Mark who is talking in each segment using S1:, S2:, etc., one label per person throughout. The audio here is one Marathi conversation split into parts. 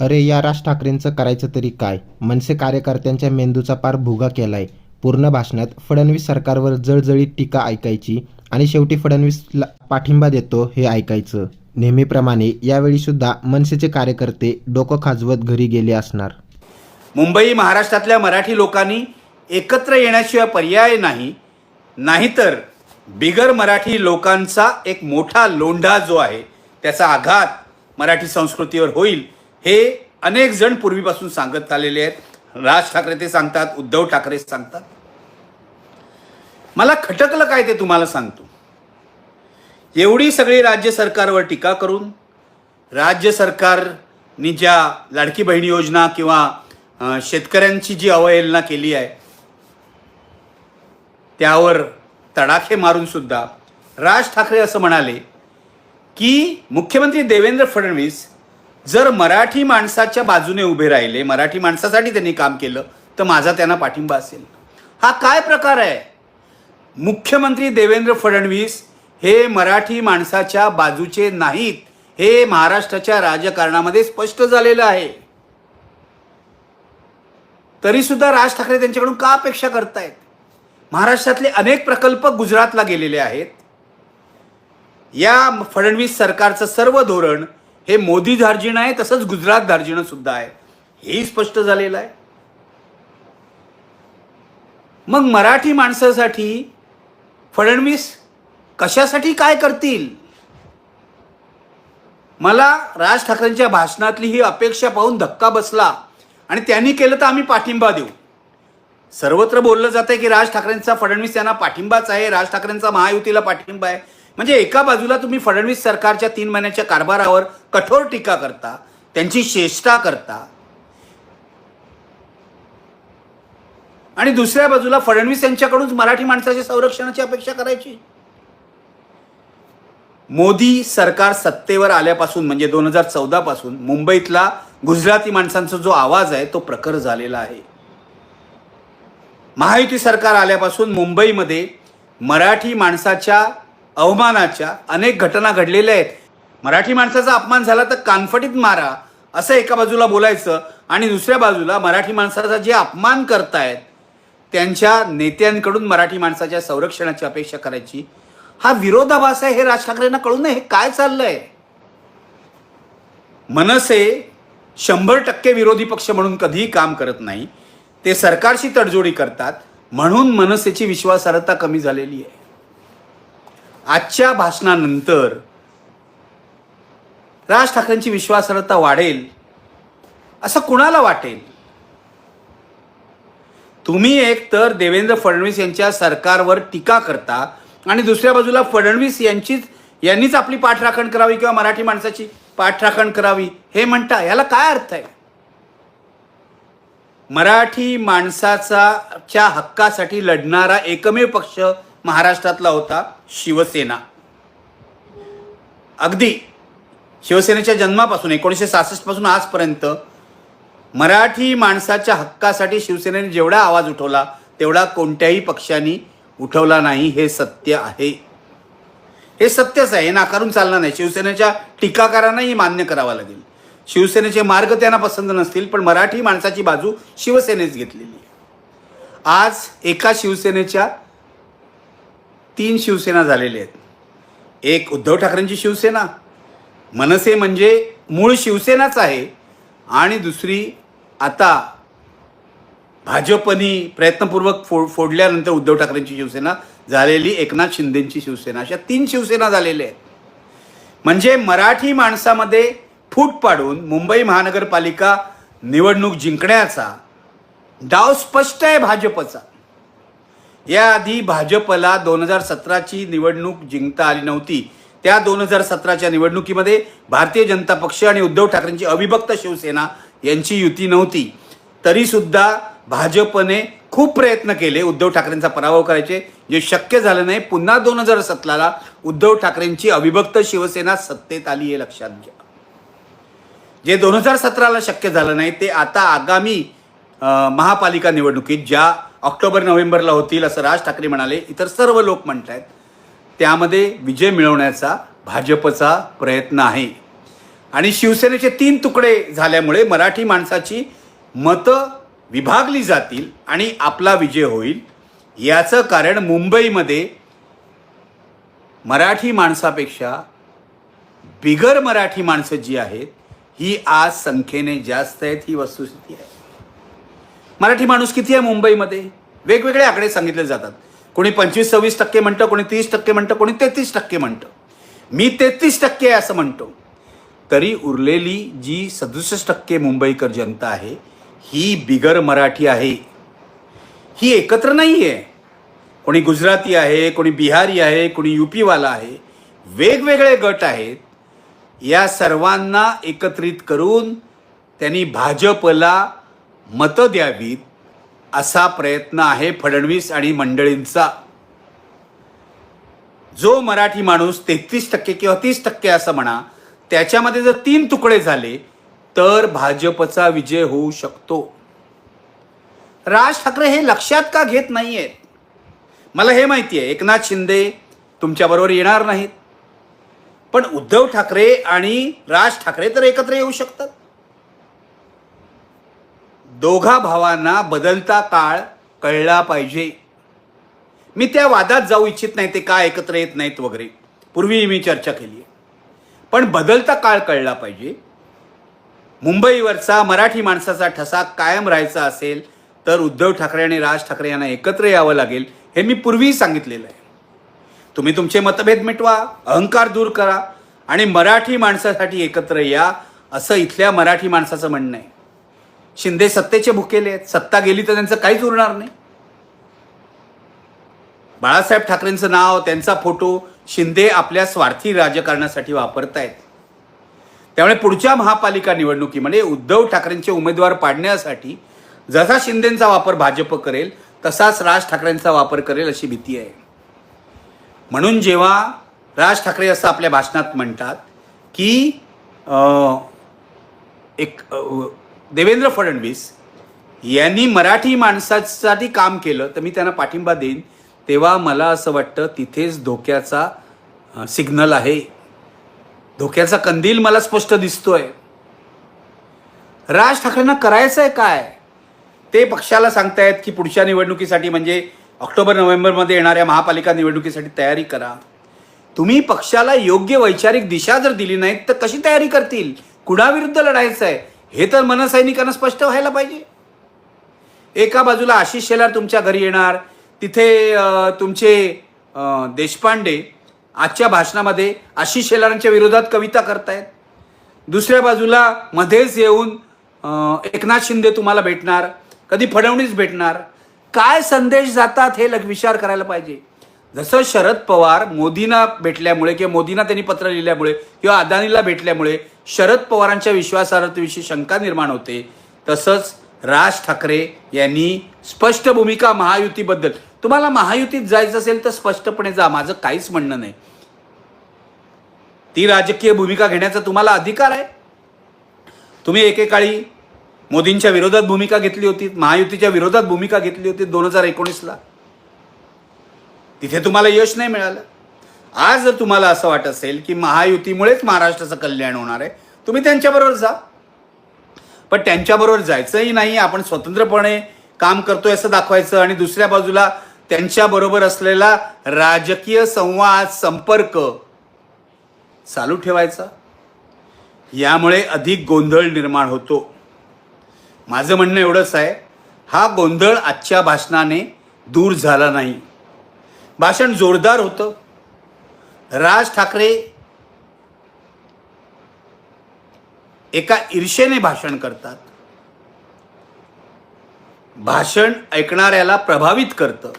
S1: अरे या राज ठाकरेंचं करायचं तरी काय? मनसे कार्यकर्त्यांच्या मेंदूचा पार भुगा केलाय. पूर्ण भाषणात फडणवीस सरकारवर जळजळीत टीका ऐकायची आणि शेवटी फडणवीसला पाठिंबा देतो हे ऐकायचं. नेहमीप्रमाणे यावेळी सुद्धा मनसेचे कार्यकर्ते डोकं खाजवत घरी गेले असणार.
S2: मुंबई महाराष्ट्रातल्या मराठी लोकांनी एकत्र येण्याशिवाय पर्याय नाही. नाहीतर बिगर मराठी लोकांचा एक मोठा लोंढा जो आहे त्याचा आघात मराठी संस्कृतीवर होईल. हे अनेक जण पूर्वीपासून सांगत आलेले आहेत. राज ठाकरे ते सांगतात उद्धव ठाकरे सांगतात. मला खटकलं काय ते तुम्हाला सांगतो. एवढी सगळी राज्य सरकारवर टीका करून राज्य सरकारनी ज्या लाडकी बहिणी योजना किंवा शेतकऱ्यांची जी अवहेलना केली आहे त्यावर तडाखे मारून सुद्धा राज ठाकरे असं म्हणाले की मुख्यमंत्री देवेंद्र फडणवीस जर मराठी माणसाच्या बाजूने उभे राहिले मराठी माणसासाठी त्यांनी काम केलं तर माझा त्यांना पाठिंबा असेल. हा काय प्रकार आहे? मुख्यमंत्री देवेंद्र फडणवीस हे मराठी माणसाच्या बाजूचे नाहीत हे महाराष्ट्राच्या राजकारणामध्ये स्पष्ट झालेलं आहे. तरी सुद्धा राज ठाकरे त्यांच्याकडून का अपेक्षा करतायत? महाराष्ट्रातले अनेक प्रकल्प गुजरातला गेलेले आहेत. या फडणवीस सरकारचं सर्व धोरण हे मोदी धार्जिण आहे तसंच गुजरात धार्जिणं सुद्धा आहे. हेही स्पष्ट झालेलं आहे. मग मराठी माणसासाठी फडणवीस कशासाठी काय करतील? मला राज ठाकरेंच्या भाषणातली ही अपेक्षा पाहून धक्का बसला आणि त्यांनी केलं तर आम्ही पाठिंबा देऊ. सर्वत्र बोललं जातं की राज ठाकरेंचा फडणवीस यांना पाठिंबाच आहे राज ठाकरेंचा महायुतीला पाठिंबा आहे. म्हणजे एका बाजूला तुम्ही फडणवीस सरकारच्या तीन महिन्याच्या कारभारावर कठोर टीका करता त्यांची चेष्टा करता आणि दुसऱ्या बाजूला फडणवीस यांच्याकडून मराठी माणसाच्या संरक्षणाची अपेक्षा करायची. मोदी सरकार सत्तेवर आल्यापासून म्हणजे दोन हजार चौदा पासून मुंबईतला गुजराती माणसांचा जो आवाज आहे तो प्रखर झालेला आहे. महायुती सरकार आल्यापासून मुंबईमध्ये मराठी माणसाच्या अवमानाच्या अनेक घटना घडलेल्या आहेत. मराठी माणसाचा अपमान झाला तर कानफटीत मारा असं एका बाजूला बोलायचं आणि दुसऱ्या बाजूला मराठी माणसाचा जे अपमान करतायत त्यांच्या नेत्यांकडून मराठी माणसाच्या संरक्षणाची अपेक्षा करायची. हा विरोधाभास आहे हे राज ठाकरेंना कळू नये हे काय चाललंय? मनसे शंभर टक्के विरोधी पक्ष म्हणून कधीही काम करत नाही. ते सरकारशी तडजोडी करतात म्हणून मनसेची विश्वासार्हता कमी झालेली आहे. आजच्या भाषणानंतर राज ठाकरेंची विश्वासार्हता वाढेल असं कुणाला वाटेल? तुम्ही एक तर देवेंद्र फडणवीस यांच्या सरकारवर टीका करता आणि दुसऱ्या बाजूला फडणवीस यांचीच यांनीच आपली पाठराखण करावी किंवा मराठी माणसाची पाठराखण करावी हे म्हणता याला काय अर्थ आहे? मराठी माणसाचा च्या हक्कासाठी लढणारा एकमेव पक्ष महाराष्ट्रातला होता शिवसेना. अगदी शिवसेनेच्या जन्मापासून एकोणीसशे सहासष्टपासून आजपर्यंत मराठी माणसाच्या हक्कासाठी शिवसेनेने जेवढा आवाज उठवला तेवढा कोणत्याही पक्षाने उठवला नाही हे सत्य आहे. हे सत्यच आहे हे नाकारून चालणार नाही. शिवसेनेच्या टीकाकारांनाही मान्य करावा लागेल. शिवसेनेचे मार्ग त्यांना पसंत नसतील पण मराठी माणसाची बाजू शिवसेनेच घेतलेली आहे. आज एका शिवसेनेच्या तीन शिवसेना झालेल्या आहेत. एक उद्धव ठाकरेंची शिवसेना मनसे म्हणजे मूळ शिवसेनाच आहे आणि दुसरी आता भाजपनी प्रयत्नपूर्वक फो फोडल्यानंतर उद्धव ठाकरेंची शिवसेना झालेली एकनाथ शिंदेंची शिवसेना अशा तीन शिवसेना झालेल्या आहेत. म्हणजे मराठी माणसामध्ये फूट पाडून मुंबई महानगरपालिका निवडणूक जिंकण्याचा डाव स्पष्ट आहे भाजपचा. याआधी भाजपला दोन हजार सतराची निवडणूक जिंकता आली नव्हती. त्या दोन हजार सतराच्या निवडणुकीमध्ये भारतीय जनता पक्ष आणि उद्धव ठाकरेंची अविभक्त शिवसेना यांची युती नव्हती. तरीसुद्धा भाजपने खूप प्रयत्न केले उद्धव ठाकरेंचा पराभव करायचे. जे शक्य झालं नाही पुन्हा दोन हजार सतराला उद्धव ठाकरेंची अविभक्त शिवसेना सत्तेत आली हे लक्षात घ्या. जे दोन हजार सतराला शक्य झालं नाही ते आता आगामी महापालिका निवडणुकीत ज्या ऑक्टोबर नोव्हेंबरला होतील असं राज ठाकरे म्हणाले. इतर सर्व लोक म्हणत आहेत त्यामध्ये विजय मिळवण्याचा भाजपचा प्रयत्न आहे. आणि शिवसेनेचे तीन तुकडे झाल्यामुळे मराठी माणसाची मतं विभागली जातील आणि आपला विजय होईल. याचं कारण मुंबईमध्ये मराठी माणसापेक्षा बिगर मराठी माणसं जी आहेत ही आज संख्येने जास्त आहेत ही वस्तुस्थिती आहे. मराठी माणूस किती आहे मुंबईमध्ये? वेगवेगळे आकडे सांगितले जातात. कोणी पंचवीस सव्वीस टक्के म्हणतं कोणी तीस टक्के म्हणतं कोणी तेहतीस टक्के म्हणतं. मी तेहतीस टक्के आहे असं म्हणतो. तरी उरलेली जी सदुसष्ट टक्के मुंबईकर जनता आहे ही बिगर मराठी आहे. ही एकत्र नाही आहे कोणी गुजराती आहे कोणी बिहारी आहे कोणी युपीवाला आहे. वेगवेगळे गट आहेत. या सर्वांना एकत्रित करून त्यांनी भाजपला मतं द्यावीत असा प्रयत्न आहे फडणवीस आणि मंडळींचा. जो मराठी माणूस तेहतीस टक्के किंवा तीस टक्के असं म्हणा त्याच्यामध्ये जर तीन तुकडे झाले तर भाजपचा विजय होऊ शकतो. राज ठाकरे हे लक्षात का घेत नाहीयेत? मला हे माहिती आहे एकनाथ शिंदे तुमच्याबरोबर येणार नाहीत. पण उद्धव ठाकरे आणि राज ठाकरे तर एकत्र येऊ शकतात. दोघा भावांना बदलता काळ कळला पाहिजे. मी त्या वादात जाऊ इच्छित नाही ते का एकत्र येत नाहीत वगैरे. पूर्वी मी चर्चा केली आहे. पण बदलता काळ कळला पाहिजे. मुंबईवरचा मराठी माणसाचा ठसा कायम राहायचा असेल तर उद्धव ठाकरे आणि राज ठाकरे यांना एकत्र यावं लागेल हे मी पूर्वीही सांगितलेलं आहे. तुम्ही तुमचे मतभेद मिटवा अहंकार दूर करा आणि मराठी माणसासाठी एकत्र या असं इथल्या मराठी माणसाचं म्हणणं आहे. शिंदे सत्तेचे भुकेले आहेत. सत्ता गेली तर त्यांचं काहीच उरणार नाही. बाळासाहेब ठाकरेंचं नाव त्यांचा फोटो शिंदे आपल्या स्वार्थी राजकारणासाठी वापरतायत. त्यामुळे पुढच्या महापालिका निवडणुकीमध्ये उद्धव ठाकरेंचे उमेदवार पाडण्यासाठी जसा शिंदेचा वापर भाजप करेल तसाच राज ठाकरेंचा वापर करेल अशी भीती आहे. म्हणून जेव्हा राज ठाकरे असं आपल्या भाषणात म्हणतात की एक देवेंद्र फडणवीस यांनी मराठी माणसासाठी काम केलं तर मी त्यांना पाठिंबा देईन. तेव्हा मला असं वाटतं तिथेच धोक्याचा सिग्नल आहे. धोक्याचा कंदील मला स्पष्ट दिसतोय. राज ठाकरेंना करायचं आहे काय? ते पक्षाला सांगतायत की पुढच्या निवडणुकीसाठी म्हणजे ऑक्टोबर नोव्हेंबरमध्ये येणाऱ्या महापालिका निवडणुकीसाठी तयारी करा. तुम्ही पक्षाला योग्य वैचारिक दिशा जर दिली नाहीत तर कशी तयारी करतील? कुणाविरुद्ध लढायचं आहे हे तर मनसैनिकांना स्पष्ट व्हायला पाहिजे. एका बाजूला आशिष शेलार तुमच्या घरी येणार तिथे तुमचे देशपांडे आजच्या भाषणामध्ये आशिष शेलारांच्या विरोधात कविता करतायत. दुसऱ्या बाजूला मध्येच येऊन एकनाथ शिंदे तुम्हाला भेटणार कधी फडणवीस भेटणार. काय संदेश जातात हे लग विचार करायला पाहिजे. जसं शरद पवार मोदींना भेटल्यामुळे किंवा मोदींना त्यांनी पत्र लिहिल्यामुळे किंवा अदानीला भेटल्यामुळे शरद पवारांच्या विश्वासार्हतेविषयी शंका निर्माण होते तसंच राज ठाकरे यांनी स्पष्ट भूमिका महायुतीबद्दल. तुम्हाला महायुतीत जायचं असेल तर स्पष्टपणे जा माझं काहीच म्हणणं नाही. ती राजकीय भूमिका घेण्याचा तुम्हाला अधिकार आहे. तुम्ही एकेकाळी मोदींच्या विरोधात भूमिका घेतली होती महायुतीच्या विरोधात भूमिका घेतली होती दोन हजार एकोणीसला. तिथे तुम्हाला यश नाही मिळालं. आज जर तुम्हाला असं वाटत असेल की महायुतीमुळेच महाराष्ट्राचं कल्याण होणार आहे तुम्ही त्यांच्याबरोबर जा. पण त्यांच्याबरोबर जायचंही नाही आपण स्वतंत्रपणे काम करतोय असं दाखवायचं आणि दुसऱ्या बाजूला त्यांच्याबरोबर असलेला राजकीय संवाद संपर्क चालू ठेवायचा. यामुळे अधिक गोंधळ निर्माण होतो. माझं म्हणणं एवढंच आहे हा गोंधळ आजच्या भाषणाने दूर झाला नाही. भाषण जोरदार होतं. राज ठाकरे एका ईर्षेने भाषण करतात. भाषण ऐकणाऱ्याला प्रभावित करतं.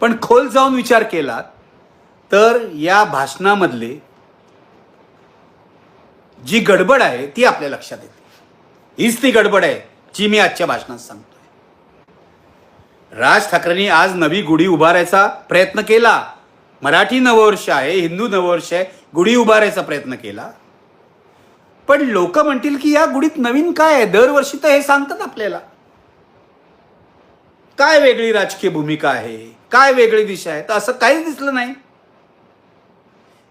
S2: पण खोल जाऊन विचार केला तर या भाषणामधले जी गडबड आहे ती आपल्या लक्षात येते. हीच ती गडबड आहे जी मी आजच्या भाषणात सांगतो. राज ठाकरेंनी आज नवी गुढी उभारायचा प्रयत्न केला. मराठी नववर्ष आहे हिंदू नववर्ष आहे गुढी उभारायचा प्रयत्न केला. पण लोक म्हणतील की या गुढीत नवीन काय आहे? दरवर्षी तर हे सांगतात आपल्याला. काय वेगळी राजकीय भूमिका आहे? काय वेगळी दिशा आहे? तर असं काहीच दिसलं नाही.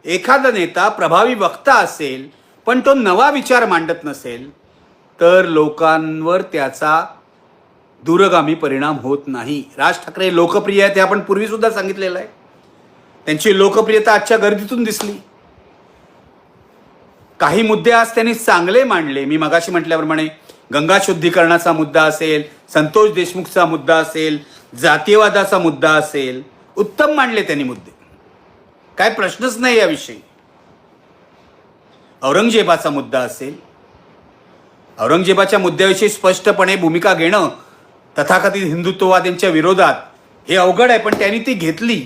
S2: एखादा नेता प्रभावी वक्ता असेल पण तो नवा विचार मांडत नसेल तर लोकांवर त्याचा दूरगामी परिणाम होत नाही. राज ठाकरे लोकप्रिय आहेत हे आपण पूर्वीसुद्धा सांगितलेलं आहे. त्यांची लोकप्रियता आजच्या गर्दीतून दिसली. काही मुद्दे आज त्यांनी चांगले मांडले. मी मगाशी म्हटल्याप्रमाणे गंगा शुद्धीकरणाचा मुद्दा असेल संतोष देशमुखचा मुद्दा असेल जातीयवादाचा मुद्दा असेल उत्तम मांडले त्यांनी मुद्दे. काय प्रश्नच नाही याविषयी. औरंगजेबाचा मुद्दा असेल. औरंगजेबाच्या मुद्द्याविषयी स्पष्टपणे भूमिका घेणं तथाकथित हिंदुत्ववाद्यांच्या विरोधात हे अवघड आहे पण त्यांनी ती घेतली.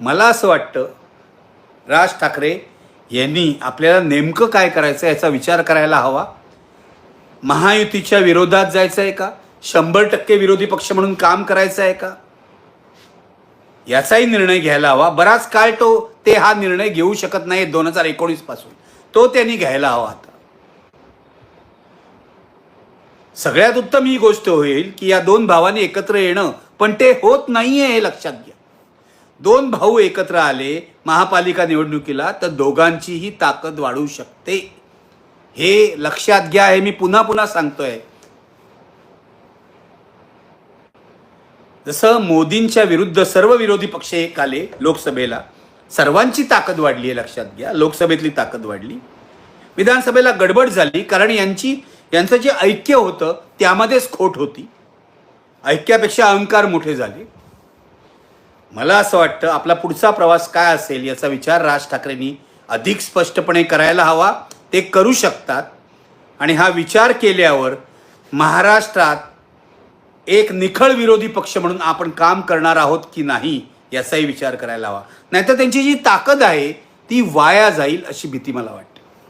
S2: मला असं वाटतं राज ठाकरे यांनी आपल्याला नेमकं काय करायचं याचा विचार करायला हवा. महायुतीच्या विरोधात जायचं आहे का? शंभर टक्के विरोधी पक्ष म्हणून काम करायचं आहे का? याचाही निर्णय घ्यायला हवा. बराच काळ तो ते हा निर्णय घेऊ शकत नाही दोन हजार एकोणीसपासून. तो त्यांनी घ्यायला हवा आता सगळ्यात उत्तम ही गोष्ट होईल की या दोन भावांनी एकत्र येणं पण ते होत नाहीये हे लक्षात घ्या. दोन भाऊ एकत्र आले महापालिका निवडणुकीला तर दोघांचीही ताकद वाढू शकते. हे लक्षात घ्या हे मी पुन्हा पुन्हा सांगतोय. जसं मोदींच्या विरुद्ध सर्व विरोधी पक्ष एक आले लोकसभेला सर्वांची ताकद वाढली आहे लक्षात घ्या. लोकसभेतली ताकद वाढली. विधानसभेला गडबड झाली कारण यांची यांचं जे ऐक्य होतं त्यामध्येच खोट होती. ऐक्यापेक्षा अहंकार मोठे झाले. मला असं वाटतं आपला पुढचा प्रवास काय असेल याचा विचार राज ठाकरेंनी अधिक स्पष्टपणे करायला हवा. ते करू शकतात. आणि हा विचार केल्यावर महाराष्ट्रात एक निखळ विरोधी पक्ष म्हणून आपण काम करणार आहोत की नाही याचाही विचार करायला हवा. नाहीतर त्यांची जी ताकद आहे ती वाया जाईल अशी भीती मला वाटते.